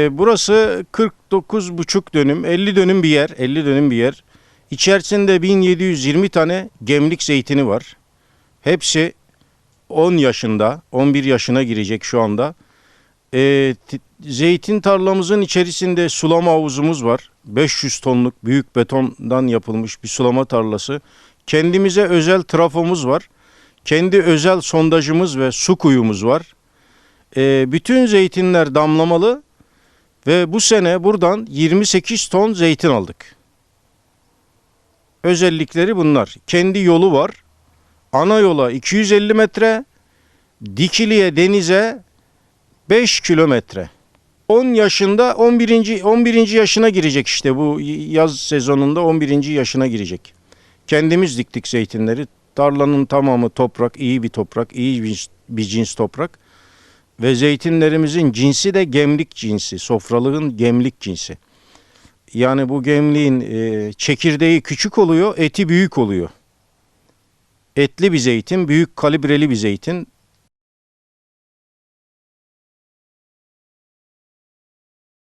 E, Burası 49,5 dönüm, 50 dönüm bir yer, 50 dönüm bir yer. İçerisinde 1720 tane gemlik zeytini var. Hepsi 10 yaşında, 11 yaşına girecek şu anda. E, zeytin tarlamızın içerisinde sulama havuzumuz var. 500 tonluk büyük betondan yapılmış bir sulama tarlası. Kendimize özel trafomuz var. Kendi özel sondajımız ve su kuyumuz var. E, bütün zeytinler damlamalı ve bu sene buradan 28 ton zeytin aldık. Özellikleri bunlar. Kendi yolu var. Ana yola 250 metre, Dikili'ye denize 5 kilometre. 10 yaşında 11. 11. yaşına girecek işte bu yaz sezonunda 11. yaşına girecek. Kendimiz diktik zeytinleri. Tarlanın tamamı toprak, iyi bir toprak, iyi bir, bir cins toprak. Ve zeytinlerimizin cinsi de gemlik cinsi, sofralığın gemlik cinsi. Yani bu gemliğin e, çekirdeği küçük oluyor, eti büyük oluyor. Etli bir zeytin, büyük kalibreli bir zeytin.